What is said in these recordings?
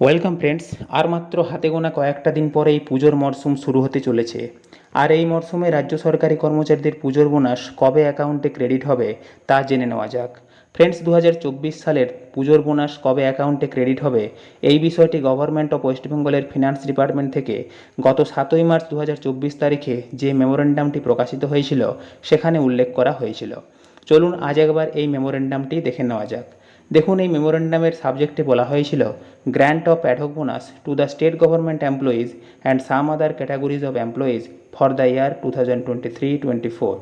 Welcome friends আর মাত্র হাতে গোনা কয়েকটা দিন পরেই পুজোর মরশুম শুরু হতে চলেছে। আর এই মরশুমে রাজ্য সরকারি কর্মচারীদের পুজোর বোনাস কবে অ্যাকাউন্টে ক্রেডিট হবে তা জেনে নেওয়া যাক। ফ্রেন্ডস দু হাজার চব্বিশ সালের পুজোর বোনাস কবে অ্যাকাউন্টে ক্রেডিট হবে এই বিষয়টি গভর্নমেন্ট অফ ওয়েস্ট বেঙ্গলের ফিনান্স ডিপার্টমেন্ট থেকে গত সাতই মার্চ দু হাজার চব্বিশ তারিখে যে মেমোরেন্ডামটি প্রকাশিত হয়েছিল, সেখানে উল্লেখ করা হয়েছিল। চলুন আজ একবার এই মেমোরেন্ডামটি দেখে নেওয়া যাক। দেখুন, এই মেমোরেন্ডামের সাবজেক্টে বলা হয়েছিল grant of ad hoc bonus to the state government employees and some other categories of employees for the year two thousand twenty three twenty four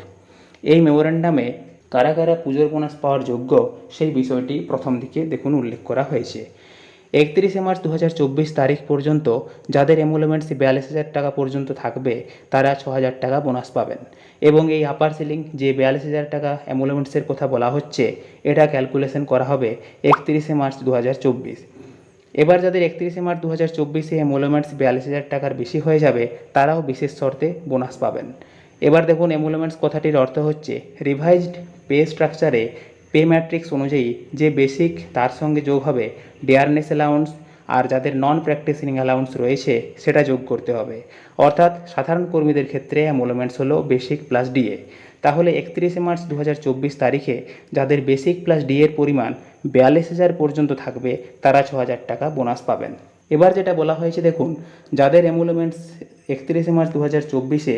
এই মেমোরেন্ডামে কারা কারা পুজোর বোনাস পাওয়ার যোগ্য, সেই বিষয়টি প্রথম দিকে দেখুন উল্লেখ করা হয়েছে। একত্রিশে মার্চ দু হাজার চব্বিশ তারিখ পর্যন্ত যাদের এমুলমেন্টস বিয়াল্লিশ হাজার টাকা পর্যন্ত থাকবে, তারা ছ হাজার টাকা বোনাস পাবেন। এবং এই আপার সিলিং যে বিয়াল্লিশ হাজার টাকা এমুলমেন্টসের কথা বলা হচ্ছে, এটা ক্যালকুলেশন করা হবে একত্রিশে মার্চ দু হাজার চব্বিশ। এবার যাদের একত্রিশে মার্চ দু হাজার চব্বিশে এমুলমেন্টস বিয়াল্লিশ হাজার টাকার বেশি হয়ে যাবে, তারাও বিশেষ শর্তে বোনাস পাবেন। এবার দেখুন এমুলমেন্টস কথাটির অর্থ হচ্ছে রিভাইজড পে স্ট্রাকচারে পে ম্যাট্রিক্স অনুযায়ী যে বেসিক, তার সঙ্গে যোগ হবে ডেয়ারনেস অ্যালাউন্স আর যাদের নন প্র্যাকটিসিং অ্যালাউন্স রয়েছে, সেটা যোগ করতে হবে। অর্থাৎ সাধারণ কর্মীদের ক্ষেত্রে অ্যামুলমেন্টস হলো বেসিক প্লাস ডিএ তাহলে একত্রিশে মার্চ দু হাজার চব্বিশ তারিখে যাদের বেসিক প্লাস ডি এর পরিমাণ বিয়াল্লিশ হাজার পর্যন্ত থাকবে, তারা ছ হাজার টাকা বোনাস পাবেন। এবার যেটা বলা হয়েছে দেখুন, যাদের এমুলমেন্টস একত্রিশে মার্চ দু হাজার চব্বিশে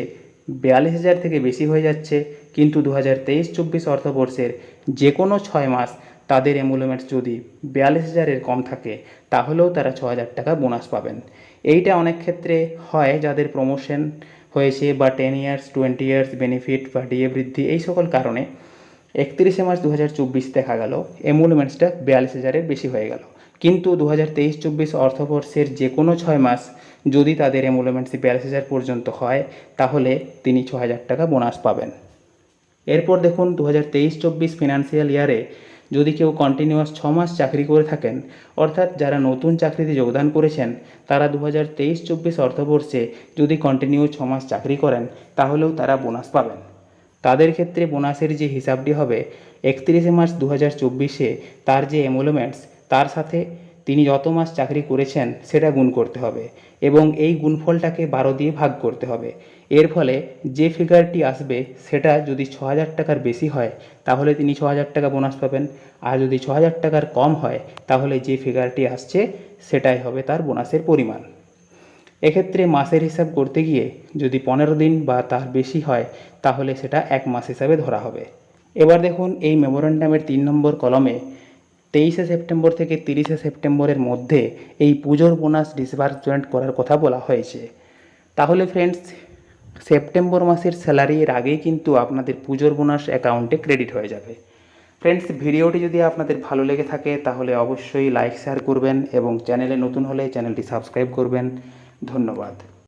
বিয়াল্লিশ হাজার থেকে বেশি হয়ে যাচ্ছে, কিন্তু দু হাজার তেইশ চব্বিশ অর্থবর্ষের যে কোনো ছয় মাস তাদের এমুলমেন্টস যদি বিয়াল্লিশ হাজারের কম থাকে, তাহলেও তারা ছ হাজার টাকা বোনাস পাবেন। এইটা অনেক ক্ষেত্রে হয় যাদের প্রমোশন হয়েছে বা ten years twenty years benefit বা ডিএ বৃদ্ধি এই সকল কারণে। একত্রিশে মার্চ দু হাজার চব্বিশ দেখা গেল এমুলমেন্টসটা বিয়াল্লিশ হাজারের বেশি হয়ে গেল। কিন্তু দু হাজার তেইশ চব্বিশ অর্থবর্ষের যে কোনো ছয় মাস যদি তাদের এমুলমেন্টস বিয়াল্লিশ হাজার পর্যন্ত হয়, তাহলে তিনি ছ হাজার টাকা বোনাস পাবেন। এরপর দেখুন দু হাজার তেইশ চব্বিশ ফিনান্সিয়াল ইয়ারে যদি কেউ কন্টিনিউয়াস ছ মাস চাকরি করে থাকেন, অর্থাৎ যারা নতুন চাকরিতে যোগদান করেছেন, তারা দু হাজার তেইশ চব্বিশ অর্থবর্ষে যদি কন্টিনিউ ছ মাস চাকরি করেন, তাহলেও তারা বোনাস পাবেন। তাদের ক্ষেত্রে বোনাসের যে হিসাবটি হবে, একত্রিশে মার্চ দু হাজার চব্বিশে তার যে এমুলমেন্টস তার সাথে তিনি যত মাস চাকরি করেছেন সেটা গুণ করতে হবে এবং এই গুণফলটাকে বারো দিয়ে ভাগ করতে হবে। এর ফলে যে ফিগারটি আসবে সেটা যদি ছ হাজার টাকার বেশি হয়, তাহলে তিনি ছ হাজার টাকা বোনাস পাবেন। আর যদি ছ হাজার টাকার কম হয়, তাহলে যে ফিগারটি আসছে সেটাই হবে তার বোনাসের পরিমাণ। এক্ষেত্রে মাসের হিসাব করতে গিয়ে যদি পনেরো দিন বা তার বেশি হয়, তাহলে সেটা এক মাস হিসাবে ধরা হবে। এবার দেখুন এই মেমোরেন্ডামের তিন নম্বর কলমে তেইশে সেপ্টেম্বর থেকে তিরিশে সেপ্টেম্বরের মধ্যে এই পুজোর বোনাস ডিসবার্সমেন্ট করার কথা বলা হয়েছে। তাহলে ফ্রেন্ডস সেপ্টেম্বর মাসের স্যালারি এর আগেই কিন্তু আপনাদের পুজোর বোনাস অ্যাকাউন্টে ক্রেডিট হয়ে যাবে। ফ্রেন্ডস ভিডিওটি যদি আপনাদের ভালো লেগে থাকে, তাহলে অবশ্যই লাইক শেয়ার করবেন এবং চ্যানেলে নতুন হলে চ্যানেলটি সাবস্ক্রাইব করবেন। ধন্যবাদ।